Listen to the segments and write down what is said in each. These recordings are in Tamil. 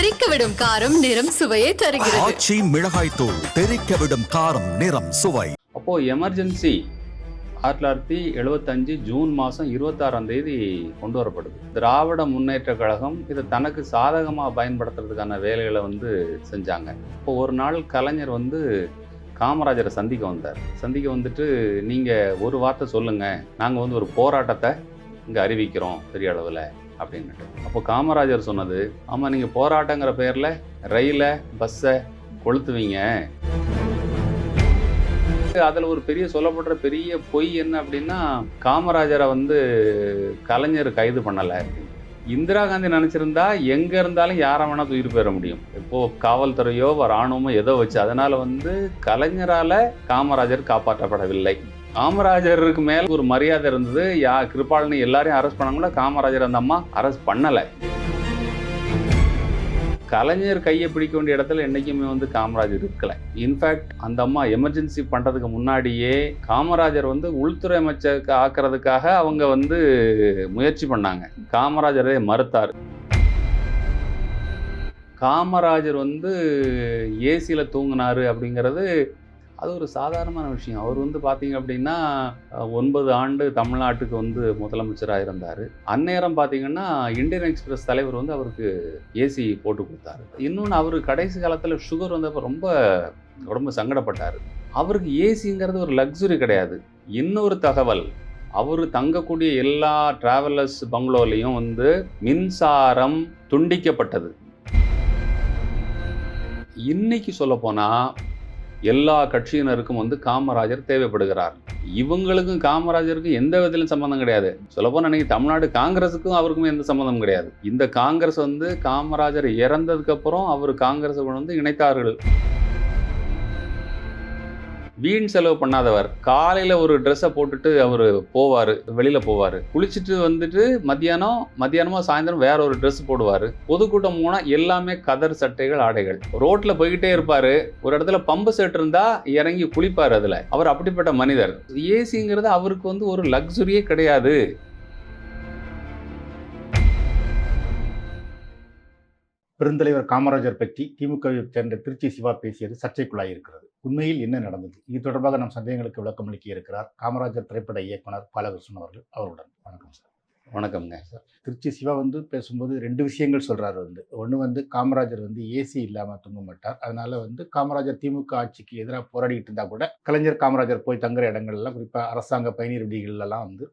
தெறிக்க விடும் காரம் நிறம் சுவையை தருகிறது. ஆச்சி மிளகாய் தூள் தெறிக்க விடும் காரம் நிறம் சுவை. அப்போது எமர்ஜென்சி ஆயிரத்தி தொள்ளாயிரத்தி எழுபத்தஞ்சு ஜூன் மாதம் இருபத்தாறாம் தேதி கொண்டு வரப்படுது. திராவிட முன்னேற்ற கழகம் இதை தனக்கு சாதகமாக பயன்படுத்துறதுக்கான வேலைகளை வந்து செஞ்சாங்க. இப்போ ஒரு நாள் கலைஞர் வந்து காமராஜரை சந்திக்க வந்தார். சந்திக்க வந்துட்டு நீங்கள் ஒரு வார்த்தை சொல்லுங்கள் நாங்கள் வந்து ஒரு போராட்டத்தை இங்கே அறிவிக்கிறோம் பெரிய அளவில். அப்படின்னுட்டு அப்போ காமராஜர் சொன்னது ஆமாம் நீங்கள் போராட்டங்கிற பேரில் ரயிலை பஸ்ஸை கொளுத்துவீங்க. அதில் ஒரு பெரிய சொல்லப்படுற பெரிய பொய் என்ன அப்படின்னா காமராஜரை வந்து கலைஞர் கைது பண்ணலை. இந்திரா காந்தி நினச்சிருந்தா எங்கே இருந்தாலும் யாரை வேணால் உயிர் பெற முடியும். இப்போ காவல்துறையோ ராணுவமோ ஏதோ வச்சு அதனால் வந்து கலைஞரால் காமராஜர் காப்பாற்றப்படவில்லை. காமராஜருக்கு மேல ஒரு மரியாதை இருந்தது. யா கிருபாலனி எல்லாரையும் அரெஸ்ட் பண்ணாங்களோ காமராஜர் அந்த அம்மா அரெஸ்ட் பண்ணலை. கலைஞர் கையை பிடிக்க வேண்டிய இடத்துல என்றைக்குமே வந்து காமராஜர் இருக்கல. இன்ஃபேக்ட் அந்த அம்மா எமர்ஜென்சி பண்ணுறதுக்கு முன்னாடியே காமராஜர் வந்து உள்துறை அமைச்சருக்கு ஆக்கிறதுக்காக அவங்க வந்து முயற்சி பண்ணாங்க. காமராஜரே மறுத்தார். காமராஜர் வந்து ஏசியில் தூங்கினார் அப்படிங்கிறது அது ஒரு சாதாரணமான விஷயம். அவர் வந்து பார்த்தீங்க அப்படின்னா ஒன்பது ஆண்டு தமிழ்நாட்டுக்கு வந்து முதலமைச்சராக இருந்தார் அந்நேரம் பார்த்தீங்கன்னா இந்தியன் எக்ஸ்பிரஸ் தலைவர் வந்து அவருக்கு ஏசி போட்டு கொடுத்தாரு. இன்னொன்று அவர் கடைசி காலத்தில் சுகர் வந்தப்போ ரொம்ப ரொம்ப சங்கடப்பட்டார். அவருக்கு ஏசிங்கிறது ஒரு லக்ஸுரி கிடையாது. இன்னொரு தகவல் அவர் தங்கக்கூடிய எல்லா டிராவலர்ஸ் பங்களோலையும் வந்து மின்சாரம் துண்டிக்கப்பட்டது. இன்னைக்கு சொல்லப்போனால் எல்லா கட்சியினருக்கும் வந்து காமராஜர் தேவைப்படுகிறார். இவங்களுக்கும் காமராஜருக்கும் எந்த விதத்திலும் சம்மந்தம் கிடையாது. சொல்லப்போனால் இன்னைக்கு தமிழ்நாடு காங்கிரஸுக்கும் அவருக்கும் எந்த சம்மந்தம் கிடையாது. இந்த காங்கிரஸ் வந்து காமராஜர் இறந்ததுக்கு அப்புறம் அவர் காங்கிரஸை வந்து இணைத்தார்கள். வீண் செலவு பண்ணாதவர். காலையில் ஒரு ட்ரெஸ்ஸை போட்டுட்டு அவர் போவார் வெளியில் போவார். குளிச்சுட்டு வந்துட்டு மத்தியானம் மத்தியானமாக சாயந்தரம் வேற ஒரு ட்ரெஸ் போடுவார். பொதுக்கூட்டம் போனால் எல்லாமே கதர் சட்டைகள் ஆடைகள். ரோட்டில் போய்கிட்டே இருப்பார். ஒரு இடத்துல பம்பு செட் இருந்தால் இறங்கி குளிப்பார் அதில். அவர் அப்படிப்பட்ட மனிதர். ஏசிங்கிறது அவருக்கு வந்து ஒரு லக்ஸுரியே கிடையாது. பெருந்தலைவர் காமராஜர் பற்றி திமுகவை சேர்ந்த திருச்சி சிவா பேசியது சர்ச்சைக்குள்ளாய் இருக்கிறது உண்மையில் என்ன நடந்தது? இது தொடர்பாக நம் சந்தேகங்களுக்கு விளக்கம் அளிக்க இருக்கிறார் காமராஜர் திரைப்பட இயக்குனர் பாலகிருஷ்ணன் அவர்கள். அவருடன் வணக்கம் சார். வணக்கம்ங்க. திருச்சி சிவா வந்து பேசும்போது ரெண்டு விஷயங்கள் சொல்றாரு வந்து. ஒன்று வந்து காமராஜர் வந்து ஏசி இல்லாமல் தூங்க மாட்டார். அதனால வந்து காமராஜர் திமுக ஆட்சிக்கு எதிராக போராடிட்டு இருந்தா கூட கலைஞர் காமராஜர் போய் தங்குற இடங்கள்லாம் குறிப்பாக அரசாங்க பயணியர் விடிகள்லாம் வந்து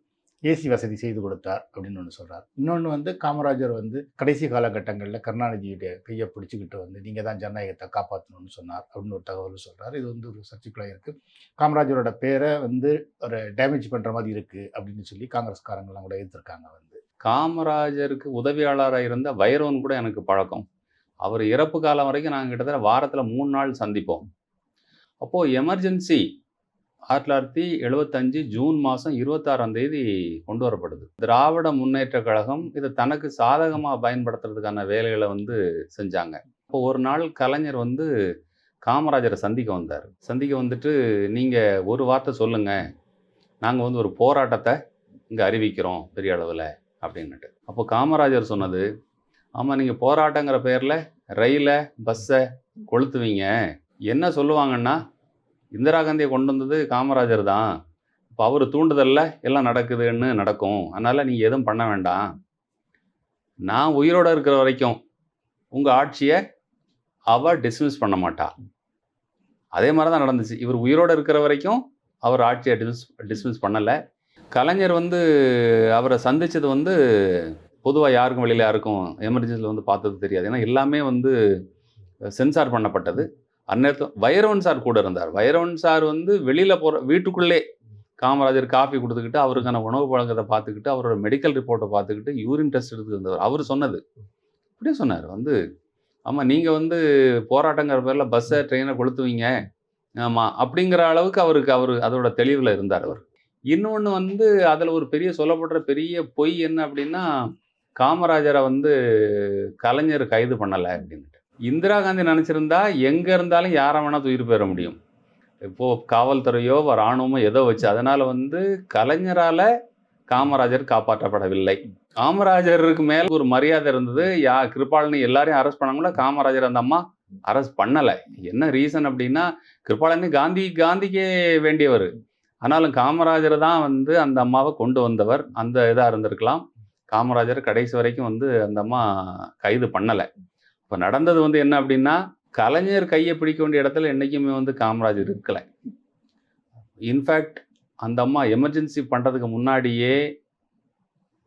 ஏசி வசதி செய்து கொடுத்தார் அப்படின்னு ஒன்று சொல்கிறார் இன்னொன்று வந்து காமராஜர் வந்து கடைசி காலகட்டங்களில் கருணாநிதியுடைய கையை பிடிச்சிக்கிட்டு வந்து நீங்கள் தான் ஜனநாயகத்தை காப்பாற்றணும்னு சொன்னார் அப்படின்னு ஒரு தகவல் சொல்கிறார் இது வந்து ஒரு சர்ச்சைக்குள்ளாக இருக்குது காமராஜரோட பேரை வந்து ஒரு டேமேஜ் பண்ணுற மாதிரி இருக்குது அப்படின்னு சொல்லி காங்கிரஸ்காரங்கெல்லாம் கூட எதிர்த்திருக்காங்க வந்து. காமராஜருக்கு உதவியாளராக இருந்த வைரவன் கூட எனக்கு பழக்கம். அவர் இறப்பு காலம் வரைக்கும் நாங்கள் கிட்டத்தட்ட வாரத்தில் மூணு நாள் சந்திப்போம். அப்போது எமர்ஜென்சி ஆயிரத்தி தொள்ளாயிரத்தி எழுபத்தஞ்சு ஜூன் மாதம் இருபத்தாறாம் தேதி கொண்டு வரப்படுது. திராவிட முன்னேற்ற கழகம் இதை தனக்கு சாதகமாக பயன்படுத்துறதுக்கான வேலைகளை வந்து செஞ்சாங்க. இப்போ ஒரு நாள் கலைஞர் வந்து காமராஜரை சந்திக்க வந்தார். சந்திக்க வந்துட்டு நீங்கள் ஒரு வார்த்தை சொல்லுங்கள் நாங்கள் வந்து ஒரு போராட்டத்தை இங்கே அறிவிக்கிறோம் பெரிய அளவில் அப்படின்னுட்டு. அப்போ காமராஜர் சொன்னது ஆமாம் நீங்கள் போராட்டங்கிற பேரில் ரயிலை பஸ்ஸை கொளுத்துவீங்க. என்ன சொல்லுவாங்கன்னா இந்திரா காந்தியை கொண்டு வந்தது காமராஜர் தான். இப்போ அவர் தூண்டுதலில் எல்லாம் நடக்குதுன்னு நடக்கும். அதனால் நீங்கள் எதுவும் பண்ண வேண்டாம். நான் உயிரோடு இருக்கிற வரைக்கும் உங்கள் ஆட்சியை அவள் டிஸ்மிஸ் பண்ண மாட்டா. அதே மாதிரி தான் நடந்துச்சு. இவர் உயிரோடு இருக்கிற வரைக்கும் அவர் ஆட்சியை டிஸ் டிஸ்மிஸ் பண்ணலை. கலைஞர் வந்து அவரை சந்தித்தது வந்து பொதுவாக யாருக்கும் வெளியில் யாருக்கும் எமர்ஜென்சியில் வந்து பார்த்தது தெரியாது. ஏன்னா எல்லாமே வந்து சென்சார் பண்ணப்பட்டது. அந்நேரத்தில் வைரவன் சார் கூட இருந்தார். வைரவன் சார் வந்து வெளியில் போகிற வீட்டுக்குள்ளே காமராஜர் காஃபி கொடுத்துக்கிட்டு அவருக்கான உணவு பழக்கத்தை பார்த்துக்கிட்டு அவரோட மெடிக்கல் ரிப்போர்ட்டை பார்த்துக்கிட்டு யூரின் டெஸ்ட் எடுத்துட்டு இருந்தவர் அவர் சொன்னது. இப்படியே சொன்னார். வந்து ஆமாம் நீங்கள் வந்து போராட்டங்கிற பேரில் பஸ்ஸை ட்ரெயினை கொளுத்துவீங்க. ஆமாம் அப்படிங்கிற அளவுக்கு அவருக்கு அவர் அதோட தெளிவில் இருந்தார் அவர். இன்னொன்று வந்து அதில் ஒரு பெரிய சொல்லப்படுற பெரிய பொய் என்ன அப்படின்னா காமராஜரை வந்து கலைஞர் கைது பண்ணலை அப்படின்ட்டு இந்திரா காந்தி நினச்சிருந்தா எங்கே இருந்தாலும் யாரை வேணால் உயிர் பெற முடியும். இப்போது காவல்துறையோ ராணுவமோ ஏதோ வச்சு அதனால் வந்து கலைஞரால் காமராஜர் காப்பாற்றப்படவில்லை. காமராஜருக்கு மேல் ஒரு மரியாதை இருந்தது. யா கிருபாலனி எல்லாரையும் அரெஸ்ட் பண்ணாங்களோ காமராஜர் அந்த அம்மா அரெஸ்ட் பண்ணலை. என்ன ரீசன் அப்படின்னா கிருபாலனி காந்தி காந்திக்கே வேண்டியவர். ஆனாலும் காமராஜர் தான் வந்து அந்த அம்மாவை கொண்டு வந்தவர். அந்த இதாக இருந்திருக்கலாம். காமராஜர் கடைசி வரைக்கும் வந்து அந்த அம்மா கைது பண்ணலை. இப்போ நடந்தது வந்து என்ன அப்படின்னா கலைஞர் கையை பிடிக்க வேண்டிய இடத்துல என்றைக்குமே வந்து காமராஜர் இருக்கலை. இன்ஃபேக்ட் அந்த அம்மா எமர்ஜென்சி பண்ணுறதுக்கு முன்னாடியே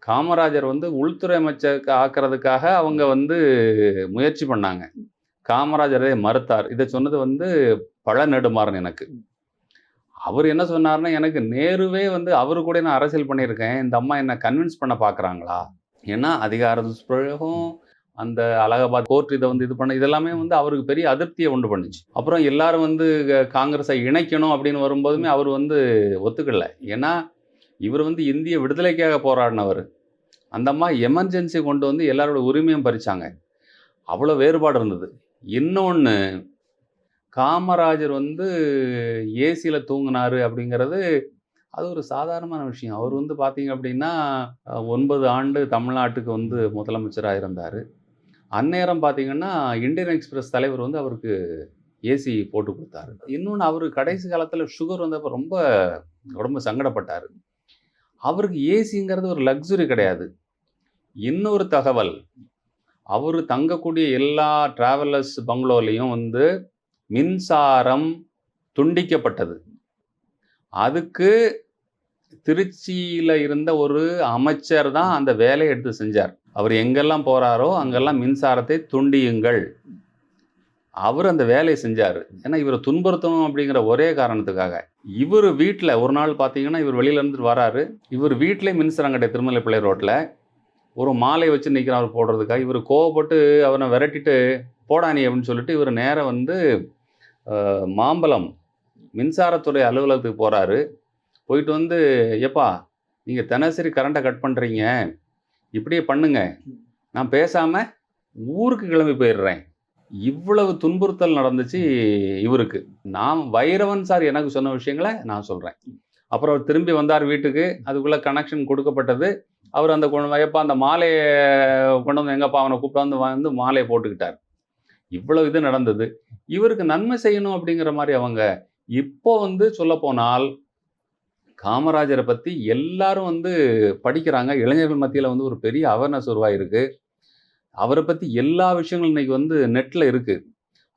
காமராஜர் வந்து உள்துறை அமைச்சருக்கு ஆக்கிறதுக்காக அவங்க வந்து முயற்சி பண்ணாங்க. காமராஜரே மறுத்தார். இதை சொன்னது வந்து பழ நெடுமாறன் எனக்கு. அவர் என்ன சொன்னார்னா எனக்கு நேருவே வந்து அவரு கூட நான் அரசியல் பண்ணியிருக்கேன். இந்த அம்மா என்னை கன்வின்ஸ் பண்ண பார்க்குறாங்களா ஏன்னா அதிகார துஷ்பிரயோகம் அந்த அலகாபாத் கோர்ட் இதை வந்து இது பண்ண இதெல்லாமே வந்து அவருக்கு பெரிய அதிருப்தியை உண்டு பண்ணுச்சு. அப்புறம் எல்லாரும் வந்து க- காங்கிரஸை இணைக்கணும் அப்படின்னு வரும்போதுமே அவர் வந்து ஒத்துக்கல. ஏன்னா இவர் வந்து இந்திய விடுதலைக்காக போராடினவர். அந்த அம்மா எமர்ஜென்சி கொண்டு வந்து எல்லாரோட உரிமையும் பறிச்சாங்க. அவ்வளோ வேறுபாடு இருந்தது. இன்னொன்று காமராஜர் வந்து ஏசியில் தூங்கினார் அப்படிங்கிறது அது ஒரு சாதாரணமான விஷயம். அவர் வந்து பார்த்தீங்க அப்படின்னா ஒன்பது ஆண்டு தமிழ்நாட்டுக்கு வந்து முதலமைச்சராக இருந்தார் அந்நேரம் பார்த்தீங்கன்னா இந்தியன் எக்ஸ்பிரஸ் தலைவர் வந்து அவருக்கு ஏசி போட்டு கொடுத்தாரு. இன்னொன்று அவர் கடைசி காலத்தில் சுகர் வந்தப்போ ரொம்ப ரொம்ப சங்கடப்பட்டார். அவருக்கு ஏசிங்கிறது ஒரு லக்ஸுரி கிடையாது. இன்னொரு தகவல் அவர் தங்கக்கூடிய எல்லா டிராவலர்ஸ் பங்களோலையும் வந்து மின்சாரம் துண்டிக்கப்பட்டது. அதுக்கு திருச்சியில் இருந்த ஒரு அமைச்சர் தான் அந்த வேலையை எடுத்து செஞ்சார். அவர் எங்கெல்லாம் போகிறாரோ அங்கெல்லாம் மின்சாரத்தை துண்டியுங்கள். அவர் அந்த வேலையை செஞ்சார். ஏன்னா இவரை துன்புறுத்தணும் அப்படிங்கிற ஒரே காரணத்துக்காக. இவர் வீட்டில் ஒரு நாள் பார்த்தீங்கன்னா இவர் வெளியில இருந்துட்டு வராரு. இவர் வீட்டிலே மின்சாரம் கிடையாது திருமலை பிள்ளை ரோட்டில் ஒரு மாலை வச்சு நிற்கிறார் போடுறதுக்காக இவர் கோவப்பட்டு அவனை விரட்டிட்டு போடானி அப்படின்னு சொல்லிட்டு இவர் நேராக வந்து மாம்பலம் மின்சாரத்துறை அலுவலகத்துக்கு போகிறாரு போயிட்டு வந்து எப்பா நீங்கள் தினசரி கரண்ட்டை கட் பண்ணுறீங்க இப்படியே பண்ணுங்க. நான் பேசாமல் ஊருக்கு கிளம்பி போயிடுறேன். இவ்வளவு துன்புறுத்தல் நடந்துச்சு இவருக்கு. நான் வைரவன் சார் எனக்கு சொன்ன விஷயங்களை நான் சொல்கிறேன் அப்புறம் அவர் திரும்பி வந்தார் வீட்டுக்கு. அதுக்குள்ளே கனெக்ஷன் கொடுக்கப்பட்டது. அவர் அந்த எப்போ அந்த மாலையை கொண்டு வந்து எங்கப்பா அவனை கூப்பிட்டு வந்து வந்து மாலையை போட்டுக்கிட்டார். இவ்வளவு இது நடந்தது. இவருக்கு நன்மை செய்யணும் அப்படிங்கிற மாதிரி அவங்க இப்போ வந்து சொல்லப்போனால் காமராஜரை பற்றி எல்லாரும் வந்து படிக்கிறாங்க. இளைஞர்கள் மத்தியில் வந்து ஒரு பெரிய அவேர்னஸ் உருவாயிருக்கு. அவரை பற்றி எல்லா விஷயங்களும் இன்னைக்கு வந்து நெட்டில் இருக்குது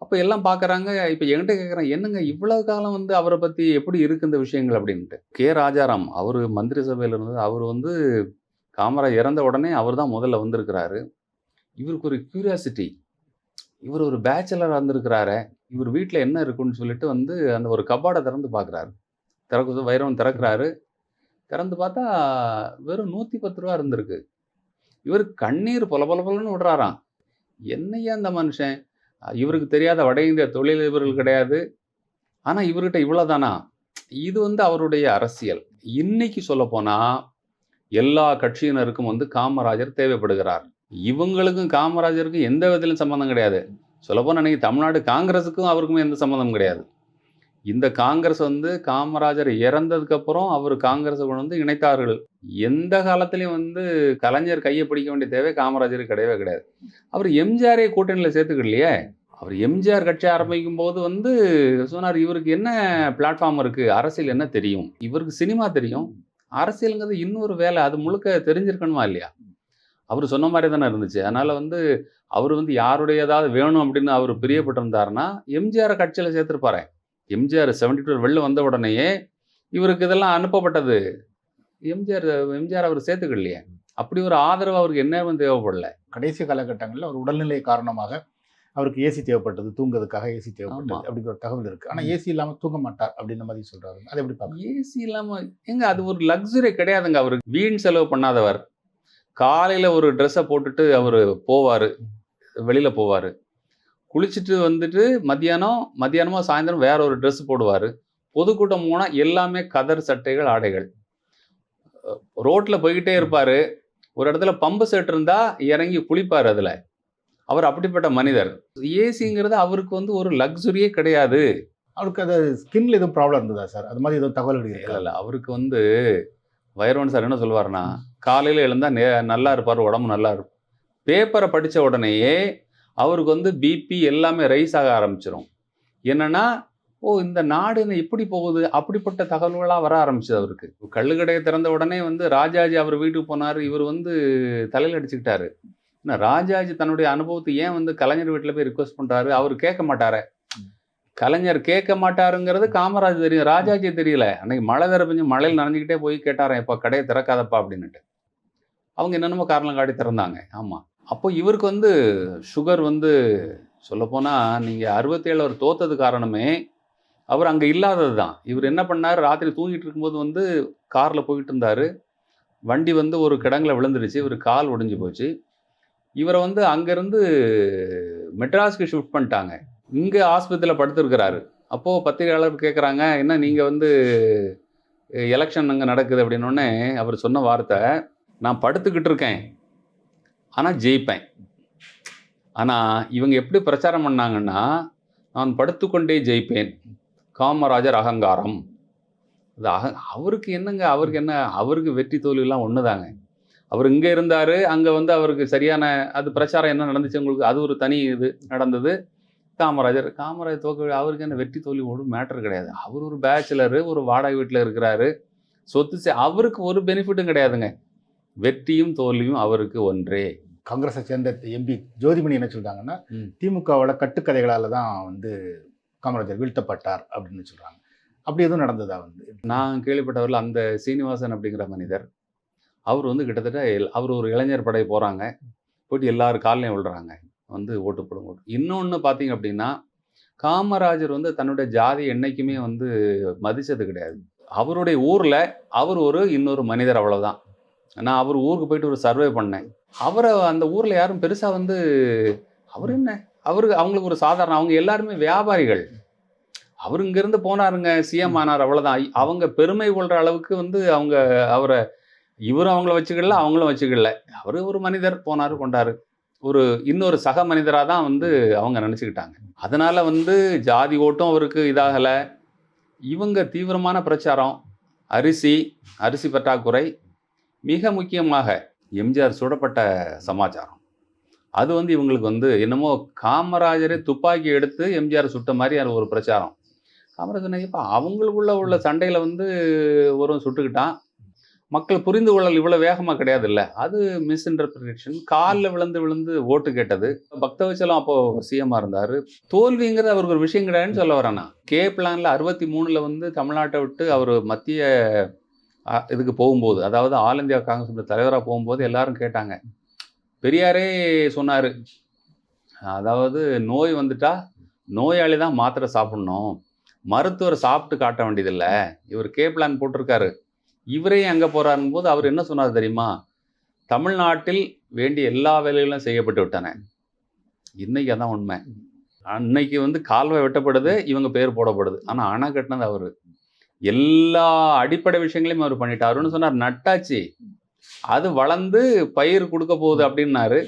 அப்போ எல்லாம் பார்க்குறாங்க இப்போ என்கிட்ட கேட்குறேன் என்னங்க இவ்வளோ காலம் வந்து அவரை பற்றி எப்படி இருக்கு இந்த விஷயங்கள்? அப்படின்ட்டு. கே. ராஜாராம் அவர் மந்திரி சபையில் இருந்தது அவர் வந்து காமராஜ் இறந்த உடனே அவர் தான் முதல்ல வந்திருக்கிறாரு. இவருக்கு ஒரு கியூரியாசிட்டி இவர் ஒரு பேச்சுலராக இருந்திருக்கிறாரு. இவர் வீட்டில் என்ன இருக்குன்னு சொல்லிட்டு வந்து அந்த ஒரு கபாடை திறந்து பார்க்குறாரு திறக்க வைரவன் திறக்கிறாரு. திறந்து பார்த்தா வெறும் நூற்றி பத்து ரூபா இருந்திருக்கு. இவர் கண்ணீர் பொல பொல விடுறாராம். என்னையா அந்த மனுஷன்? இவருக்கு தெரியாத வட இந்திய தொழிலதிபர்கள் கிடையாது. ஆனால் இவர்கிட்ட இவ்வளோதானா இது வந்து அவருடைய அரசியல். இன்னைக்கு சொல்லப்போனால் எல்லா கட்சியினருக்கும் வந்து காமராஜர் தேவைப்படுகிறார். இவங்களுக்கும் காமராஜருக்கும் எந்த விதத்திலும் சம்மந்தம் கிடையாது. சொல்லப்போனால் அன்னைக்கு தமிழ்நாடு காங்கிரஸுக்கும் அவருக்கும் எந்த சம்மந்தம் கிடையாது. இந்த காங்கிரஸ் வந்து காமராஜர் இறந்ததுக்கப்புறம் அவர் காங்கிரஸை கொண்டு வந்து இணைத்தார்கள். எந்த காலத்துலேயும் வந்து கலைஞர் கையை பிடிக்க வேண்டிய தேவை காமராஜருக்கு கிடையவே கிடையாது. அவர் எம்ஜிஆரே கூட்டணியில் சேர்த்துக்கலையே அவர் எம்ஜிஆர் கட்சி ஆரம்பிக்கும் போது வந்து சொன்னார் இவருக்கு என்ன பிளாட்ஃபார்ம் இருக்குது அரசியல் என்ன தெரியும்? இவருக்கு சினிமா தெரியும். அரசியலுங்கிறது இன்னொரு வேலை. அது முழுக்க தெரிஞ்சிருக்கணுமா இல்லையா? அவர் சொன்ன மாதிரி தானே இருந்துச்சு. அதனால் வந்து அவர் வந்து யாருடைய ஏதாவது வேணும் அப்படின்னு அவர் பிரியப்பட்டிருந்தாருன்னா எம்ஜிஆர் கட்சியில் சேர்த்துருப்பாரு. எம்ஜிஆர் செவன்டி டூ வெளில வந்த உடனேயே இவருக்கு இதெல்லாம் அனுப்பப்பட்டது. எம்ஜிஆர் எம்ஜிஆர் அவர் சேர்த்துக்கலையே. அப்படி ஒரு ஆதரவு அவருக்கு என்ன தேவைப்படல. கடைசி காலகட்டங்களில் அவர் உடல்நிலை காரணமாக அவருக்கு ஏசி தேவைப்பட்டது தூங்குறதுக்காக ஏசி தேவைப்பட்டது. அப்படிங்கிற ஒரு தகவல் இருக்கு. ஆனா ஏசி இல்லாம தூங்க மாட்டார் அப்படின்ற மாதிரி சொல்றாரு. அதை எப்படி பார்க்க ஏசி இல்லாம எங்க அது ஒரு லக்ஸுரி கிடையாதுங்க. அவருக்கு வீண் செலவு பண்ணாதவர். காலையில ஒரு ட்ரெஸ்ஸை போட்டுட்டு அவர் போவார். வெளியில போவார். குளிச்சுட்டு வந்துட்டு மத்தியானம் மத்தியானமா சாயந்தரம் வேற ஒரு Dress போடுவார். பொதுக்கூட்டம் போனால் எல்லாமே கதர் சட்டைகள் ஆடைகள். ரோட்ல போய்கிட்டே இருப்பாரு. ஒரு இடத்துல பம்பு செட் இருந்தா இறங்கி குளிப்பார் அதுல. அவர் அப்படிப்பட்ட மனிதர். ஏசிங்கிறது அவருக்கு வந்து ஒரு லக்ஸுரியே கிடையாது. அவருக்கு அது ஸ்கின்ல எதுவும் ப்ராப்ளம் இருந்ததா சார் அது மாதிரி எதுவும் தகவல் இல்ல அவருக்கு வந்து வைரவன் சார் என்ன சொல்லுவாருன்னா காலையில் எழுந்தா நே நல்லா இருப்பார் உடம்பு நல்லா இருக்கும். பேப்பரை படித்த உடனேயே அவருக்கு வந்து பிபி எல்லாமே ரைஸ் ஆக ஆரம்பிச்சிடும் என்னென்னா ஓ இந்த நாடு என்ன இப்படி போகுது அப்படிப்பட்ட தகவல்களாக வர ஆரம்பிச்சது அவருக்கு. கள்ளுக்கடையை திறந்த உடனே வந்து ராஜாஜி அவர் வீட்டுக்கு போனார் இவர் வந்து தலையில் அடிச்சுக்கிட்டாரு. என்ன ராஜாஜி தன்னுடைய அனுபவத்தை ஏன் வந்து கலைஞர் வீட்டில் போய் ரிக்வஸ்ட் பண்ணுறாரு அவர் கேட்க மாட்டாரே. கலைஞர் கேட்க மாட்டாருங்கிறது காமராஜ் தெரியும் ராஜாஜி தெரியல. அன்னைக்கு மழை வேற பெஞ்சு மழையில் நனைஞ்சிக்கிட்டே போய் கேட்டாரன் இப்போ கடையை திறக்காதப்பா அப்படின்னுட்டு. அவங்க என்னென்னமோ காரணம் காட்டி திறந்தாங்க. ஆமாம் அப்போ இவருக்கு வந்து சுகர் வந்து சொல்லப்போனால் நீங்கள் அறுபத்தேழு அவர் தோத்தது காரணமே அவர் அங்கே இல்லாதது தான் இவர் என்ன பண்ணார்? ராத்திரி தூங்கிட்டு இருக்கும்போது வந்து காரில் போயிட்டு இருந்தார். வண்டி வந்து ஒரு கிடங்கில் விழுந்துருச்சு. இவர் கால் ஒடிஞ்சு போச்சு. இவரை வந்து அங்கேருந்து மெட்ராஸ்க்கு ஷிஃப்ட் பண்ணிட்டாங்க. இங்கே ஆஸ்பத்திரியில் படுத்துருக்கிறாரு. அப்போது பத்திரிகையாளர் கேட்குறாங்க என்ன நீங்கள் வந்து எலெக்ஷன் அங்கே நடக்குது? அப்படின்னோடனே அவர் சொன்ன வார்த்தை நான் படுத்துக்கிட்டு இருக்கேன். ஆனால் ஜெயிப்பேன். ஆனால் இவங்க எப்படி பிரச்சாரம் பண்ணாங்கன்னா நான் படுத்துக்கொண்டே ஜெயிப்பேன். காமராஜர் அகங்காரம். அது அக அவருக்கு என்னங்க அவருக்கு என்ன அவருக்கு வெற்றி தோல்விலாம் ஒன்று தாங்க அவர் இங்கே இருந்தார் அங்கே வந்து அவருக்கு சரியான அது பிரச்சாரம் என்ன நடந்துச்சு உங்களுக்கு அது ஒரு தனி இது நடந்தது. காமராஜர் காமராஜர் தோக்க அவருக்கு என்ன வெற்றி தோல்வி ஒரு மேட்டர் கிடையாது. அவர் ஒரு பேச்சுலரு ஒரு வாடகை வீட்டில் இருக்கிறாரு. சொத்து அவருக்கு ஒரு பெனிஃபிட்டும் கிடையாதுங்க. வெற்றியும் தோல்வியும் அவருக்கு ஒன்றே. காங்கிரஸை சேர்ந்த எம்பி ஜோதிமணி என்ன சொல்றாங்கன்னா ம். திமுகவோட கட்டுக்கதைகளால தான் வந்து காமராஜர் வீழ்த்தப்பட்டார் அப்படின்னு சொல்றாங்க. அப்படி எதுவும் நடந்ததா வந்து? நான் கேள்விப்பட்டவரில் அந்த சீனிவாசன் அப்படிங்கிற மனிதர் அவர் வந்து கிட்டத்தட்ட அவர் ஒரு இளைஞர் படை போகிறாங்க போயிட்டு எல்லாரும் காலையும் விழுறாங்க. வந்து ஓட்டு போடுங்க ஓட்டு. இன்னொன்று பார்த்தீங்க அப்படின்னா காமராஜர் வந்து தன்னுடைய ஜாதி என்னைக்குமே வந்து மதிச்சது கிடையாது. அவருடைய ஊரில் அவர் ஒரு இன்னொரு மனிதர் அவ்வளவுதான். நான் அவர் ஊருக்கு போயிட்டு ஒரு சர்வே பண்ணேன். அவரை அந்த ஊரில் யாரும் பெருசாக வந்து அவர் என்ன? அவருக்கு அவங்களுக்கு ஒரு சாதாரண அவங்க எல்லாருமே வியாபாரிகள். அவர் இங்கேருந்து போனாருங்க சிஎம் ஆனார் அவ்வளோதான் அவங்க பெருமை கொள்கிற அளவுக்கு வந்து அவங்க அவரை இவரும் அவங்கள வச்சுக்கல அவங்களும் வச்சுக்கல. அவர் ஒரு மனிதர் போனார் கொண்டாரு. ஒரு இன்னொரு சக மனிதராக தான் வந்து அவங்க நினச்சிக்கிட்டாங்க. அதனால் வந்து ஜாதி ஓட்டும் அவருக்கு இதாகலை. இவங்க தீவிரமான பிரச்சாரம். அரிசி அரிசி பற்றாக்குறை மிக முக்கியமாக எம்ஜிஆர் சுடப்பட்ட சமாச்சாரம். அது வந்து இவங்களுக்கு வந்து என்னமோ காமராஜரே துப்பாக்கி எடுத்து எம்ஜிஆர் சுட்ட மாதிரி அது ஒரு பிரச்சாரம். காமராஜர் இப்போ அவங்களுக்குள்ள உள்ள சண்டையில் வந்து ஒருவன் சுட்டுக்கிட்டான். மக்கள் புரிந்து கொள்ளல் இவ்வளோ வேகமாக கிடையாது இல்லை அது மிஸ்இன்டர்பிரிட்டேஷன் காலில் விழுந்து விழுந்து ஓட்டு கேட்டது. பக்தவச்சலம் அப்போ சிஎம்மாக இருந்தார். தோல்விங்கிறது அவருக்கு ஒரு விஷயம் கிடையாதுன்னு சொல்ல வரேன் நான். கே பிளானில் அறுபத்தி மூணில் வந்து தமிழ்நாட்டை விட்டு அவர் மத்திய இதுக்கு போகும்போது அதாவது ஆல் இந்தியா காங்கிரஸ் தலைவராக போகும்போது எல்லாரும் கேட்டாங்க. பெரியாரே சொன்னார் அதாவது நோய் வந்துட்டா நோயாளி தான் மாத்திரை சாப்பிடணும். மருத்துவர் சாப்பிட்டு காட்ட வேண்டியதில்லை. இவர் கே பிளான் போட்டிருக்காரு. இவரே அங்கே போகிறாருங்கும் போது அவர் என்ன சொன்னார் தெரியுமா? தமிழ்நாட்டில் வேண்டிய எல்லா வேலைகளும் செய்யப்பட்டு விட்டன. இன்றைக்கி அதான் உண்மை. அன்னைக்கு வந்து கால்வாய் வெட்டப்படுது இவங்க பேர் போடப்படுது. ஆனால் அணை கட்டினது அவர். எல்லா அடிப்படை விஷயங்களையும் அவர் பண்ணிட்டாருன்னு சொன்னார் நட்டாச்சு. அது வளர்ந்து பயிர் கொடுக்க போகுது அப்படின்னாரு.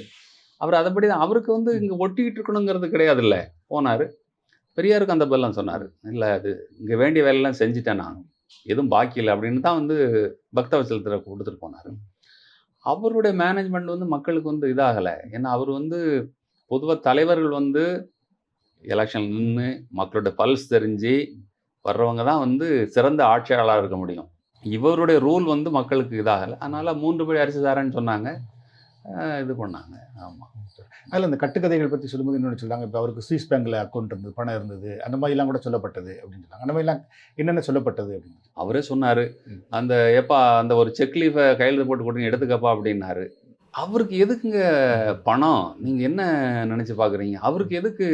அவர் அதைப்படி தான் அவருக்கு வந்து இங்கே ஒட்டிக்கிட்டு இருக்கணுங்கிறது கிடையாது இல்லை போனார். பெரியாருக்கு அந்த பதிலாம் சொன்னார். இல்லை அது இங்கே வேண்டிய வேலையெல்லாம் செஞ்சுட்டேன் நான். எதுவும் பாக்கி இல்லை அப்படின்னு தான் வந்து பக்தவச்சலத்தில் கொடுத்துட்டு போனார். அவருடைய மேனேஜ்மெண்ட் வந்து மக்களுக்கு வந்து இதாகலை. ஏன்னா அவர் வந்து பொதுவாக தலைவர்கள் வந்து எலெக்ஷன் நின்று மக்களோட பல்ஸ் தெரிஞ்சு வர்றவங்க தான் வந்து சிறந்த ஆட்சியாளராக இருக்க முடியும். இவருடைய ரூல் வந்து மக்களுக்கு இதாகலை. அதனால் மூன்று படி அரிசி தாரேன்னு சொன்னாங்க. இது பண்ணாங்க. ஆமாம் அதில் இந்த கட்டுக்கதைகள் பற்றி சொல்லும்போது இன்னொன்று சொல்றாங்க. இப்போ அவருக்கு சுவிஸ் பேங்க்ல அக்கௌண்ட் இருந்தது பணம் இருந்தது அந்த மாதிரிலாம் கூட சொல்லப்பட்டது அப்படின்னு சொன்னாங்க. அந்த மாதிரிலாம் என்னென்ன சொல்லப்பட்டது அப்படின்னு? அவரே சொன்னார். அந்த எப்பா அந்த ஒரு செக் லீஃபை கையெழுத்து போட்டு கொடுங்க எடுத்துக்கப்பா அப்படின்னாரு. அவருக்கு எதுக்குங்க பணம்? நீங்கள் என்ன நினச்சி பார்க்குறீங்க அவருக்கு எதுக்கு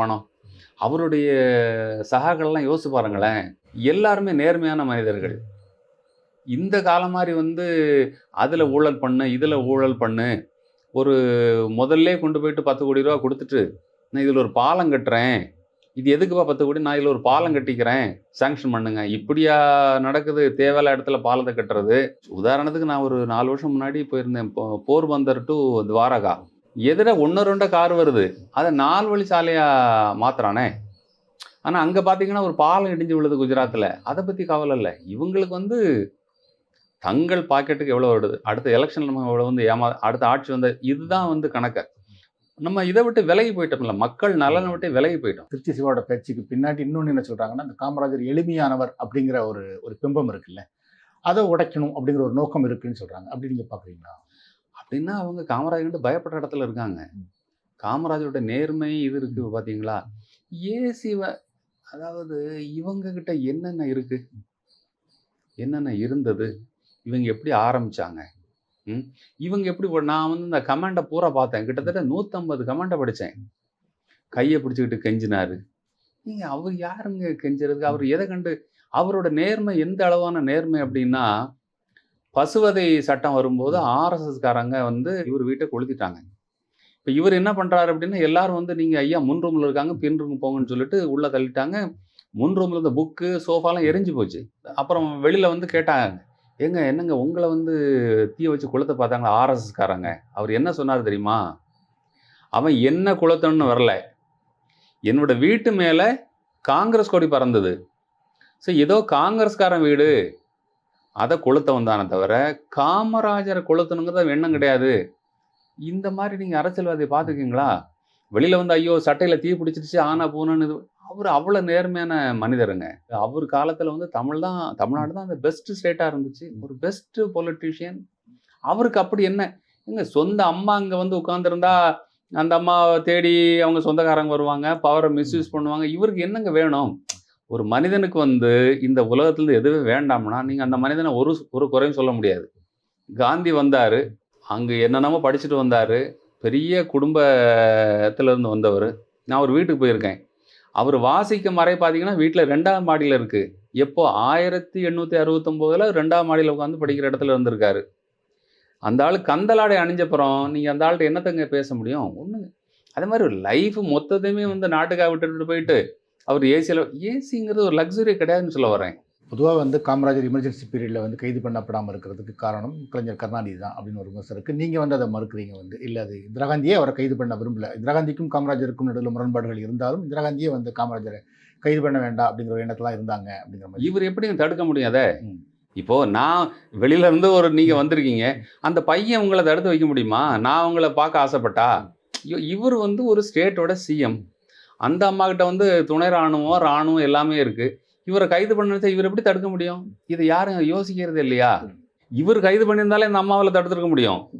பணம்? அவருடைய சகாக்கள்லாம் யோசிச்சு பாருங்களேன். எல்லாருமே நேர்மையான மனிதர்கள். இந்த காலம் மாதிரி வந்து அதில் ஊழல் பண்ணு இதில் ஊழல் பண்ணு. ஒரு முதல்ல கொண்டு போயிட்டு பத்து கோடி ரூபா கொடுத்துட்டு நான் இதில் ஒரு பாலம் கட்டுறேன். இது எதுக்குப்பா பத்து கோடி? நான் இதில் ஒரு பாலம் கட்டிக்கிறேன். சாங்ஷன் பண்ணுங்க. இப்படியா நடக்குது. தேவையில்ல இடத்துல பாலத்தை கட்டுறது. உதாரணத்துக்கு நான் ஒரு நாலு வருஷம் முன்னாடி போயிருந்தேன். போர் போர்பந்தர் டு துவாரகா. எதிர ஒன்று ரெண்டு கார் வருது. அதை நாலு வழி சாலையாக மாத்துறானே. ஆனால் அங்கே பார்த்தீங்கன்னா ஒரு பாலம் இடிஞ்சு விழுது குஜராத்தில் அதை பற்றி கவலை இல்லை. இவங்களுக்கு வந்து தங்கள் பாக்கெட்டுக்கு எவ்வளோ வருது? அடுத்த எலெக்ஷன் நம்ம எவ்வளோ வந்து ஏமா அடுத்த ஆட்சி வந்த இதுதான் வந்து கணக்கு. நம்ம இதை விட்டு விலகி போயிட்டோம்ல. மக்கள் நலனை விட்டு விலகி போயிட்டோம். திருச்சி சிவாவோட பேச்சுக்கு பின்னாடி இன்னொன்று என்ன சொல்கிறாங்கன்னா இந்த காமராஜர் எளிமையானவர் அப்படிங்கிற ஒரு ஒரு பிம்பம் இருக்குல்ல. அதை உடைக்கணும் அப்படிங்கிற ஒரு நோக்கம் இருக்குன்னு சொல்கிறாங்க அப்படி நீங்கள் பார்க்குறீங்களா அப்படின்னா அவங்க காமராஜர்கிட்ட பயப்படுற இடத்துல இருக்காங்க. காமராஜரோட நேர்மை இது இருக்கு பாத்தீங்களா? ஏசி அதாவது இவங்க கிட்ட என்னென்ன இருக்கு? என்னென்ன இருந்தது? இவங்க எப்படி ஆரம்பிச்சாங்க? இவங்க எப்படி நான் வந்து இந்த கமெண்டை பூரா பார்த்தேன். கிட்டத்தட்ட நூற்றம்பது கமெண்டை படித்தேன் கையை பிடிச்சிக்கிட்டு கெஞ்சினாரு. நீங்க அவர் யாருங்க கெஞ்சுறதுக்கு? அவர் எதை கண்டு அவரோட நேர்மை எந்த அளவான நேர்மை அப்படின்னா பசுவதை சட்டம் வரும்போது ஆர்எஸ்எஸ் காரங்க வந்து இவர் வீட்டை கொளுத்திட்டாங்க. இப்போ இவர் என்ன பண்றாரு அப்படின்னா எல்லாரும் வந்து நீங்க ஐயா முன் ரூம்ல இருக்காங்க பின் ரூம் போங்கன்னு சொல்லிட்டு உள்ள தள்ளிட்டாங்க. முன் ரூம்ல இருந்த புக்கு சோஃபாலாம் எரிஞ்சு போச்சு. அப்புறம் வெளியில வந்து கேட்டாங்க ஏங்க என்னங்க உங்களை வந்து தீய வச்சு கொளுத்த பார்த்தாங்களா ஆர்எஸ்எஸ் காரங்க அவர் என்ன சொன்னார் தெரியுமா? அவன் என்ன கொளுத்தணும்னு வரல. என்னோட வீட்டு மேல காங்கிரஸ் கொடி பறந்தது. ஸோ ஏதோ காங்கிரஸ்காரன் வீடு. அதை கொளுத்த வந்தானே தவிர காமராஜரை கொளுத்தணுங்கிறது எண்ணம் கிடையாது. இந்த மாதிரி நீங்கள் அரசியல்வாதியை பார்த்துருக்கீங்களா? வெளியில் வந்து ஐயோ சட்டையில் தீ பிடிச்சிருச்சு ஆனா போனன்னு இது அவர் அவ்வளோ நேர்மையான மனிதருங்க. அவர் காலத்தில் வந்து தமிழ் தான் தமிழ்நாடு தான் அந்த பெஸ்ட் ஸ்டேட்டாக இருந்துச்சு. ஒரு பெஸ்ட் பொலிட்டீஷியன் அவருக்கு அப்படி என்ன? எங்க சொந்த அம்மா அங்கே வந்து உட்காந்துருந்தா அந்த அம்மாவை தேடி அவங்க சொந்தக்காரங்க வருவாங்க பவரை மிஸ்யூஸ் பண்ணுவாங்க. இவருக்கு என்னங்க வேணும்? ஒரு மனிதனுக்கு வந்து இந்த உலகத்துலேருந்து எதுவே வேண்டாம்னா நீங்கள் அந்த மனிதனை ஒரு ஒரு குறையும் சொல்ல முடியாது. காந்தி வந்தார். அங்கே என்னென்னமோ படிச்சுட்டு வந்தார். பெரிய குடும்பத்திலேருந்து வந்தவர். நான் ஒரு வீட்டுக்கு போயிருக்கேன். அவர் வாசிக்கும் மறை பார்த்தீங்கன்னா வீட்டில் ரெண்டாம் மாடியில் இருக்குது எப்போ? ஆயிரத்தி எண்ணூற்றி அறுபத்தொம்போதில் ரெண்டாம் மாடியில் உட்காந்து படிக்கிற இடத்துல இருந்திருக்காரு. அந்த ஆள் கந்தலாடை அணிஞ்சப்புறம் நீங்கள் அந்த ஆள்கிட்ட என்னத்தங்க பேச முடியும்? ஒன்றுங்க அதே மாதிரி லைஃப் மொத்தத்தையுமே வந்து நாட்டுக்காக விட்டுட்டு போயிட்டு அவர் ஏசியில் ஏசிங்கிறது ஒரு லக்ஸுரி கிடையாதுன்னு சொல்ல வரேன். பொதுவாக வந்து காமராஜர் எமர்ஜென்சி பீரியடில் வந்து கைது பண்ணப்படாமல் இருக்கிறதுக்கு காரணம் கலைஞர் கருணாநிதி தான் அப்படின்னு ஒரு விமர்சனம் இருக்குது நீங்கள் வந்து அதை மறுக்கிறீங்க வந்து. இல்லை அது இந்திரா காந்தியே அவரை கைது பண்ண விரும்பல. இந்திரா காந்திக்கும் காமராஜருக்கும் நடுவில் முரண்பாடுகள் இருந்தாலும் இந்திரா காந்தியே வந்து காமராஜரை கைது பண்ண வேண்டாம் அப்படிங்கிற ஒரு எண்ணத்தெல்லாம் இருந்தாங்க அப்படிங்கிற மாதிரி. இவர் எப்படிங்க தடுக்க முடியும் அதை? ம். இப்போ நான் வெளியில இருந்து ஒரு நீங்க வந்திருக்கீங்க. அந்த பையன் உங்களை தடுத்து வைக்க முடியுமா? நான் உங்களை பார்க்க ஆசைப்பட்டா? இவர் வந்து ஒரு ஸ்டேட்டோட சிஎம் அந்த அம்மா கிட்ட வந்து துணை ராணுவம் ராணுவம் எல்லாமே இருக்கு. இவரை கைது பண்ணதை இவர் எப்படி தடுக்க முடியும்? இதை யாரும் யோசிக்கிறது இல்லையா? இவர் கைது பண்ணியிருந்தாலே இந்த அம்மாவில் தடுத்துருக்க முடியும்.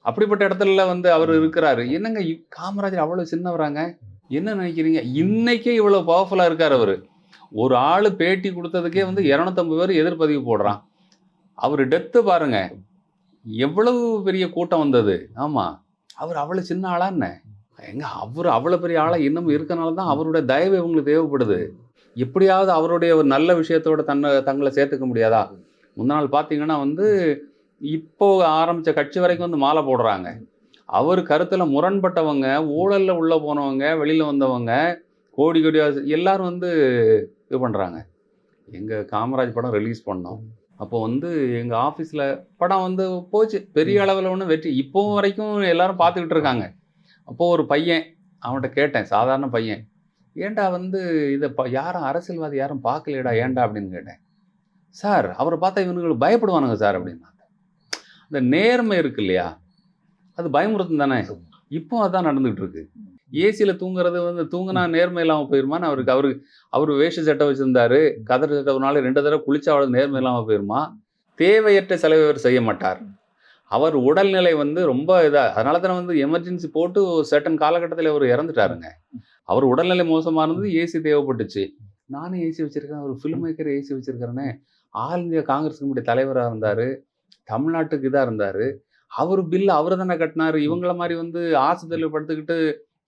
அப்படிப்பட்ட இடத்துல வந்து அவர் இருக்கிறாரு. என்னங்க காமராஜர் அவ்வளோ சின்னவராங்க? என்ன நினைக்கிறீங்க? இன்னைக்கே இவ்வளோ பவர்ஃபுல்லாக இருக்கார் அவர். ஒரு ஆள் பேட்டி கொடுத்ததுக்கே வந்து இரநூத்தம்பது பேர் எதிர்பதிவு போடுறான். அவர் டெத்து பாருங்க. எவ்வளவு பெரிய கூட்டம் வந்தது? ஆமாம் அவர் அவ்வளோ சின்ன ஆளா என்ன? எங்க அவர் அவ்வளோ பெரிய ஆளாக இன்னமும் இருக்கனால தான் அவருடைய தயவு இவங்களுக்கு தேவைப்படுது. எப்படியாவது அவருடைய ஒரு நல்ல விஷயத்தோட தன்னை தங்களை சேர்த்துக்க முடியாதா? முந்த நாள் பார்த்தீங்கன்னா வந்து இப்போ ஆரம்பித்த கட்சி வரைக்கும் வந்து மாலை போடுறாங்க. அவர் கருத்தில் முரண்பட்டவங்க ஊழலில் உள்ள போனவங்க வெளியில் வந்தவங்க கோடி கோடியாக எல்லாரும் வந்து இது பண்ணுறாங்க எங்கள் காமராஜ் படம் ரிலீஸ் பண்ணோம். அப்போ வந்து எங்கள் ஆஃபீஸில் படம் வந்து போச்சு. பெரிய அளவில் ஒன்றும் வெற்றி இப்போ வரைக்கும் எல்லாரும் பார்த்துக்கிட்டு இருக்காங்க. அப்போது ஒரு பையன் அவன்கிட்ட கேட்டேன் சாதாரண பையன். ஏன்டா வந்து இதை ப யாரும் அரசியல்வாதி யாரும் பார்க்கலையடா ஏன்டா அப்படின்னு கேட்டேன். சார் அவரை பார்த்தா இவனுங்களுக்கு பயப்படுவானுங்க சார் அப்படின்னா. இந்த நேர்மை இருக்கு இல்லையா? அது பயமுறுத்தும் தானே. இப்போ அதான் நடந்துகிட்டு இருக்கு ஏசியில் தூங்குறது வந்து தூங்குனா நேர்மை இல்லாமல் போயிருமான்னு அவருக்கு அவருக்கு அவர் வேஷ்டி சட்டை வச்சிருந்தாரு கதர் சட்டை ஒரு நாள் ரெண்டு தடவை குளிச்சா அவளுக்கு நேர்மை இல்லாமல் போயிருமா? தேவையற்ற செலவை அவர் செய்ய மாட்டார். அவர் உடல்நிலை வந்து ரொம்ப இதா அதனால தானே வந்து எமர்ஜென்சி போட்டு சர்டன் காலகட்டத்தில் அவர் இறந்துட்டாருங்க. அவர் உடல்நிலை மோசமாக இருந்தது ஏசி தேவைப்பட்டுச்சு. நானும் ஏசி வச்சிருக்கேன் ஒரு ஃபில்ம் மேக்கர் ஏசி வச்சிருக்கிறேனே. ஆல் இந்தியா காங்கிரஸ் கமிட்டி தலைவராக இருந்தார் தமிழ்நாட்டுக்கு இதாக இருந்தார். அவர் பில் அவர் தானே கட்டினாரு. இவங்கள மாதிரி வந்து ஆஸ்பத்திரியில் படுத்துக்கிட்டு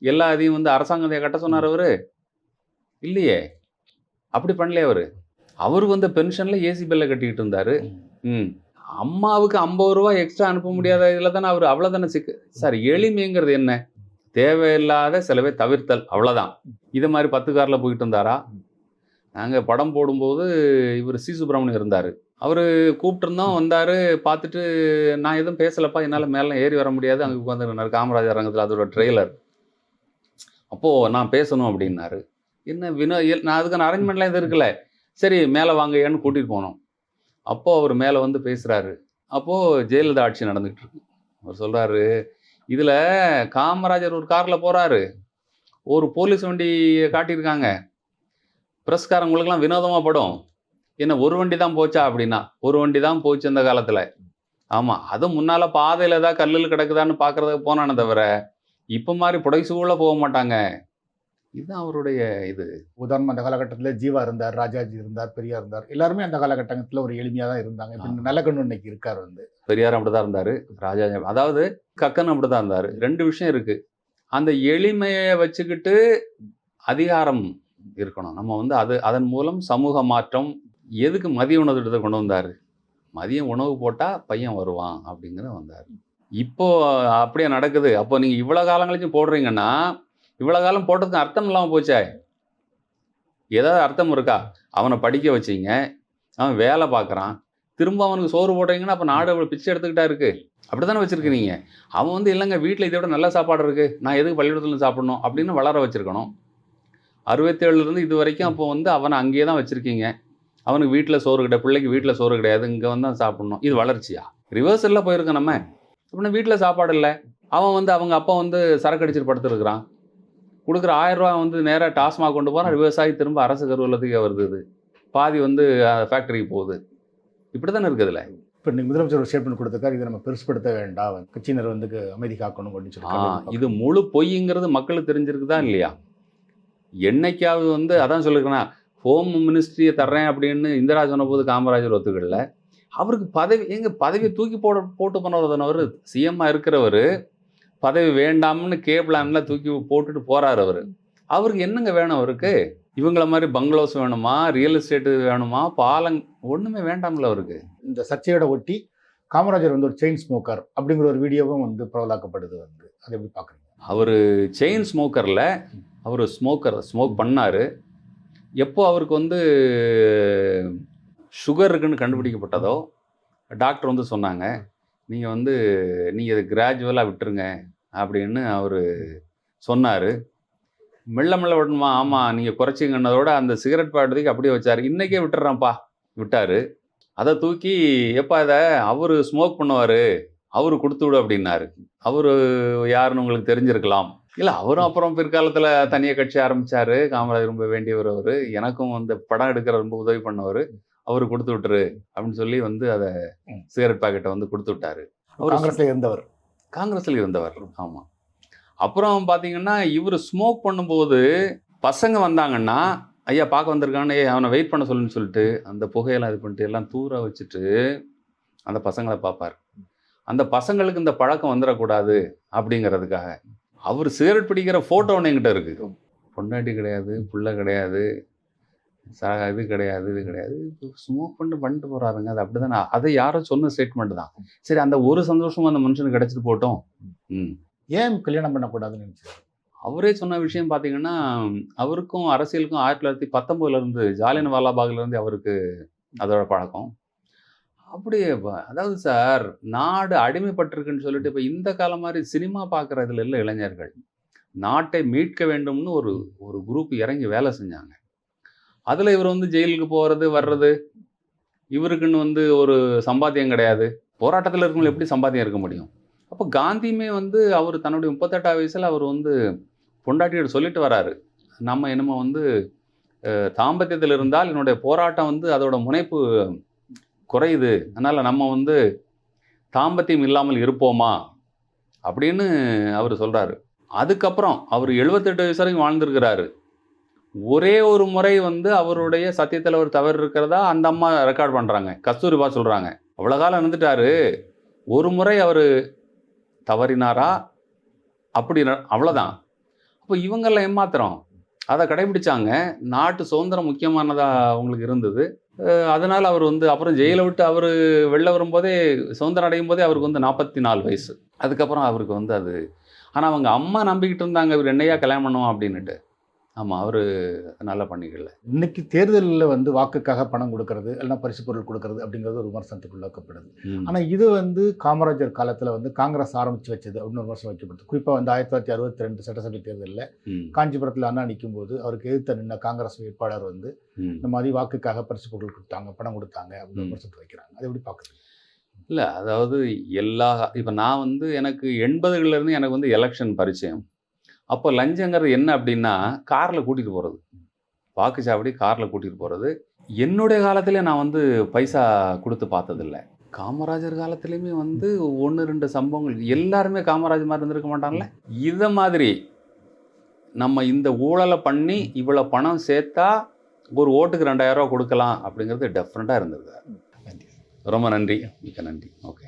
எல்லா இதையும் வந்து அரசாங்கத்தை கட்ட சொன்னார் அவரு. இல்லையே? அப்படி பண்ணலையே அவரு. அவர் வந்து பென்ஷன்ல ஏசி பில்ல கட்டிக்கிட்டு இருந்தாரு. ம். அம்மாவுக்கு ஐம்பது ரூபா எக்ஸ்ட்ரா அனுப்ப முடியாத இதில் தானே அவர்? அவ்வளோதானே சிக்கு சார் எளிமைங்கிறது என்ன? தேவையில்லாத செலவை தவிர்த்தல். அவ்வளோதான் இது மாதிரி பத்து காரில் போயிட்டு இருந்தாரா? நாங்கள் படம் போடும்போது இவர் சி சுப்பிரமணியம் இருந்தார். அவர் கூப்பிட்டுருந்தோம் வந்தார் பார்த்துட்டு நான் எதுவும் பேசலப்பா என்னால் மேலே ஏறி வர முடியாது. அங்கே உட்காந்துருந்தார் காமராஜர் அரங்கத்தில் அதோட ட்ரெய்லர். அப்போது நான் பேசணும் அப்படின்னாரு. என்ன வினோ நான் அதுக்கான அரேஞ்ச்மெண்ட்லாம் எதுவும் இருக்குல்ல? சரி மேலே வாங்க ஏன்னு கூட்டிகிட்டு போனோம். அப்போ அவர் மேலே வந்து பேசுகிறாரு அப்போது ஜெயலலிதா ஆட்சி நடந்துகிட்டு இருக்கு. அவர் சொல்கிறாரு இதில் காமராஜர் ஒரு காரில் போகிறாரு ஒரு போலீஸ் வண்டி காட்டியிருக்காங்க. பிரஸ்காரங்களுக்கெல்லாம் வினோதமாக படும். என்ன ஒரு வண்டி தான் போச்சா? அப்படின்னா ஒரு வண்டி தான் போச்சு அந்த காலத்தில். ஆமாம் அதுவும் முன்னால் பாதையில் ஏதாவது கல்லில் கிடக்குதான்னு பார்க்குறதுக்கு போனானே தவிர இப்போ மாதிரி புடைசூழ போக மாட்டாங்க. இதுதான் அவருடைய இது. உதாரணம் அந்த காலகட்டத்தில் ஜீவா இருந்தார் ராஜாஜி இருந்தார் பெரியார் இருந்தார். எல்லாருமே அந்த காலகட்டத்தில் ஒரு எளிமையாக தான் இருந்தாங்க. இப்போ. நல்லக்கண்ணு இன்னைக்கு இருக்கார் வந்து. பெரியார் அப்படி தான் இருந்தார் ராஜா அதாவது கக்கன் அப்படி தான் இருந்தார். ரெண்டு விஷயம் இருக்குது அந்த எளிமையை வச்சுக்கிட்டு அதிகாரம் இருக்கணும். நம்ம வந்து அது அதன் மூலம் சமூக மாற்றம் எதுக்கு மதிய உணவு திட்டத்தை கொண்டு வந்தார்? மதியம் உணவு போட்டால் பையன் வருவான் அப்படிங்கிறத வந்தார். இப்போ அப்படியே நடக்குது. அப்போ நீங்கள் இவ்வளோ கழிச்சு போடுறீங்கன்னா இவ்வளோ காலம் போட்டதுக்கு அர்த்தம் இல்லாமல் போச்சே. ஏதாவது அர்த்தம் இருக்கா? அவனை படிக்க வச்சீங்க. அவன் வேலை பார்க்குறான். திரும்ப அவனுக்கு சோறு போட்டீங்கன்னா அப்போ நாடு அவ்வளோ பிச்சை எடுத்துக்கிட்டா இருக்குது அப்படி தானே வச்சுருக்கிறீங்க? அவன் வந்து இல்லைங்க வீட்டில் இதை விட நல்ல சாப்பாடு இருக்குது நான் எதுக்கு பள்ளிக்கூடத்தில் சாப்பிடணும்? அப்படின்னு வளர வச்சுருக்கணும். அறுபத்தேழுலேருந்து இது வரைக்கும் அப்போ வந்து அவனை அங்கேயே தான் வச்சுருக்கீங்க. அவனுக்கு வீட்டில் சோறு கிடையாது பிள்ளைக்கு வீட்டில் சோறு கிடையாது இங்கே வந்து தான் சாப்பிடணும். இது வளர்ச்சியா? ரிவர்சலில் போயிருக்கோம் நம்ம. அப்படின்னா வீட்டில் சாப்பாடு இல்லை. அவன் வந்து அவங்க அப்பா வந்து சரக்கு அடிச்சிட்டு படுத்துருக்குறான். கொடுக்குற ஆயிரம் ரூபா வந்து நேராக டாஸ்மாக் கொண்டு போகிறான் விவசாயி திரும்ப அரசு கருவூலத்துக்கே வருது. இது பாதி வந்து ஃபேக்டரிக்கு போகுது. இப்படி தானே இருக்குதுல்ல இப்போ இன்னைக்கு முதலமைச்சர் ஒரு ஸ்டேட்மெண்ட் கொடுத்துருக்காரு இதை நம்ம பெருசுப்படுத்த வேண்டாம். கட்சியினர் வந்து அமைதி காக்கணும் அப்படின்னு சொல்லி இது முழு பொய்ங்கிறது மக்களுக்கு தெரிஞ்சிருக்குதா இல்லையா? என்னைக்காவது வந்து அதான் சொல்லிருக்கேன்னா ஹோம் மினிஸ்ட்ரியை தர்றேன் அப்படின்னு இந்திரா சொன்னபோது காமராஜர் ஒத்துக்கல. அவருக்கு பதவி எங்க பதவியை தூக்கி போட போட்டு போனவர் சிஎம்மா இருக்கிறவர். பதவி வேண்டாம்னு கேபிளான்ல தூக்கி போட்டுட்டு போறாரு அவர். அவருக்கு என்னங்க வேணும் அவருக்கு? இவங்கள மாதிரி பங்களோஸ் வேணுமா? ரியல் எஸ்டேட் வேணுமா? பாலங் ஒண்ணுமே வேண்டாம்ல அவருக்கு. இந்த சர்ச்சையோட ஒட்டி காமராஜர் வந்து ஒரு செயின் ஸ்மோக்கர் அப்படிங்கிற ஒரு வீடியோவும் வந்து பிரபலாக்கப்படுது வந்து. அதை எப்படி பார்க்குறீங்க? அவர் செயின் ஸ்மோக்கரில் அவர் ஸ்மோக்கர் ஸ்மோக் பண்ணார். எப்போ அவருக்கு வந்து சுகர் இருக்குன்னு கண்டுபிடிக்கப்பட்டதோ டாக்டர் வந்து சொன்னாங்க. நீங்கள் வந்து நீங்கள் இதை கிராஜுவலாக விட்டுருங்க அப்படின்னு அவர் சொன்னார். மெல்ல மெல்ல விடணுமா? ஆமாம் நீங்கள் குறைச்சிங்கன்னதோட அந்த சிகரெட் பாடுறதுக்கு அப்படியே வச்சார். இன்றைக்கே விட்டுறேன்ப்பா விட்டார். அதை தூக்கி எப்பா இதை? அவர் ஸ்மோக் பண்ணுவார். அவர் கொடுத்து விடு அப்படின்னாரு. அவர் யாருன்னு உங்களுக்கு தெரிஞ்சிருக்கலாம். இல்லை அவரும் அப்புறம் பிற்காலத்தில் தனியாக கட்சி ஆரம்பிச்சாரு. காமராஜர் ரொம்ப வேண்டியவர் அவர். எனக்கும் வந்து படம் எடுக்கிற ரொம்ப உதவி பண்ணவர். அவர் கொடுத்து விட்டுரு அப்படின்னு சொல்லி வந்து அதை. சிகரெட் பாக்கெட்டை வந்து கொடுத்து விட்டாரு. அவர் காங்கிரஸ்ல இருந்தவர். காங்கிரஸில் இருந்தவர் ஆமாம் அப்புறம் பார்த்தீங்கன்னா இவர் ஸ்மோக் பண்ணும்போது பசங்க வந்தாங்கன்னா ஐயா பார்க்க வந்திருக்கான்னு அவனை வெயிட் பண்ண சொல்லுன்னு சொல்லிட்டு அந்த புகையெல்லாம் இது பண்ணிட்டு எல்லாம் தூர வச்சுட்டு அந்த பசங்களை பார்ப்பார் அந்த பசங்களுக்கு இந்த பழக்கம் வந்துடக்கூடாது அப்படிங்கிறதுக்காக அவர் சிகரெட் பிடிக்கிற ஃபோட்டோ ஒன்று என்கிட்ட இருக்கு. பொண்டாட்டி கிடையாது புள்ள கிடையாது ச இது கிடையாது இது கிடையாது. ஸ்மோக் பண்ணிட்டு பண்ணிட்டு போகிறாருங்க அது அப்படி தானே அதை யாரோ சொன்ன ஸ்டேட்மெண்ட் தான். சரி அந்த ஒரு சந்தோஷமும் அந்த மனுஷனுக்கு கிடைச்சிட்டு போட்டோம். ம். ஏன் கல்யாணம் பண்ணக்கூடாதுன்னு நினைச்சாரு அவரே சொன்ன விஷயம் பார்த்தீங்கன்னா அவருக்கும் அரசியலுக்கும் ஆயிரத்தி தொள்ளாயிரத்தி பத்தொம்போதுலேருந்து ஜாலியன் வாலாபாக்லேருந்து அவருக்கு அதோட பழக்கம். அப்படியே அதாவது சார் நாடு அடிமைப்பட்டிருக்குன்னு சொல்லிட்டு இப்போ இந்த காலம் மாதிரி சினிமா பார்க்குறதுல இல்லை இளைஞர்கள். நாட்டை மீட்க வேண்டும்னு ஒரு ஒரு குரூப் இறங்கி வேலை செஞ்சாங்க. அதில் இவர் வந்து ஜெயிலுக்கு போகிறது வர்றது இவருக்குன்னு வந்து ஒரு சம்பாத்தியம் கிடையாது. போராட்டத்தில் இருக்கவங்க எப்படி சம்பாத்தியம் இருக்க முடியும்? அப்போ காந்தியுமே வந்து அவர் தன்னுடைய முப்பத்தெட்டாம் வயசில் அவர் வந்து பொண்டாட்டியோட சொல்லிட்டு வராரு. நம்ம என்னமோ வந்து தாம்பத்தியத்தில் இருந்தால் என்னுடைய போராட்டம் வந்து அதோட முனைப்பு குறையுது. அதனால் நம்ம வந்து தாம்பத்தியம் இல்லாமல் இருப்போமா? அப்படின்னு அவர் சொல்கிறாரு அதுக்கப்புறம் அவர் எழுபத்தெட்டு வயசு வரைக்கும் வாழ்ந்திருக்கிறாரு. ஒரே ஒரு முறை வந்து அவருடைய சத்தியத்தில் ஒரு தவறு இருக்கிறதா அந்த அம்மா ரெக்கார்ட் பண்ணுறாங்க கஸ்தூரிபா சொல்கிறாங்க அவ்வளோ காலம் இருந்துட்டாரு. ஒரு முறை அவர் தவறினாரா? அப்படி அவ்வளோதான் அப்போ இவங்கெல்லாம் ஏமாத்திரம் அதை கடைபிடிச்சாங்க. நாட்டு சுதந்திரம் முக்கியமானதாக அவங்களுக்கு இருந்தது. அதனால் அவர் வந்து அப்புறம் ஜெயிலை விட்டு அவர் வெளில வரும்போதே சுதந்திரம் அடையும் போதே அவருக்கு வந்து நாற்பத்தி நாலு வயசு. அதுக்கப்புறம் அவருக்கு வந்து அது ஆனால் அவங்க அம்மா நம்பிக்கிட்டு இருந்தாங்க இவர் என்னையா கல்யாணம் பண்ணுவோம் அப்படின்னுட்டு. ஆமாம் அவர் நல்லா பண்ணிக்கல இன்னைக்கு தேர்தலில் வந்து வாக்குக்காக பணம் கொடுக்கறது இல்லைன்னா பரிசு பொருள் கொடுக்கறது அப்படிங்கிறது ஒரு விமர்சனத்துக்கு உள்ளாக்கப்படுது ம். ஆனா இது வந்து காமராஜர் காலத்துல வந்து காங்கிரஸ் ஆரம்பிச்சு வச்சது அப்படின்னு ஒரு விமர்சனம் வைக்கப்படுது குறிப்பா வந்து ஆயிரத்தி தொள்ளாயிரத்தி அறுபத்தி ரெண்டு சட்டசபை தேர்தலில். காஞ்சிபுரத்தில் அண்ணா நிற்கும் போது அவருக்கு எதிர்த்த நின்ன காங்கிரஸ் வேட்பாளர் வந்து. இந்த மாதிரி வாக்குக்காக பரிசு பொருள் கொடுத்தாங்க பணம் கொடுத்தாங்க அப்படின்னு. விமர்சனத்தை வைக்கிறாங்க அது எப்படி பார்க்குறது இல்லை அதாவது எல்லா இப்போ நான் வந்து எனக்கு எண்பதுகள்ல இருந்து எனக்கு வந்து எலெக்ஷன் பரிச்சயம் அப்போ லஞ்சங்கிறது என்ன அப்படின்னா காரில் கூட்டிகிட்டு போகிறது வாக்குச்சாவடி காரில் கூட்டிகிட்டு போகிறது என்னுடைய காலத்திலே நான் வந்து பைசா கொடுத்து பார்த்ததில்ல. காமராஜர் காலத்துலேயுமே வந்து ஒன்று ரெண்டு சம்பவங்கள். எல்லாருமே காமராஜர் மாதிரி இருந்திருக்க மாட்டாங்கல்ல? இதை மாதிரி நம்ம இந்த ஊழலை பண்ணி இவ்வளோ பணம் சேர்த்தா ஒரு ஓட்டுக்கு ரெண்டாயிரம் ரூபா கொடுக்கலாம் அப்படிங்கிறது டெஃபரெண்ட்டாக இருந்தது ரொம்ப நன்றி. மிக்க நன்றி. ஓகே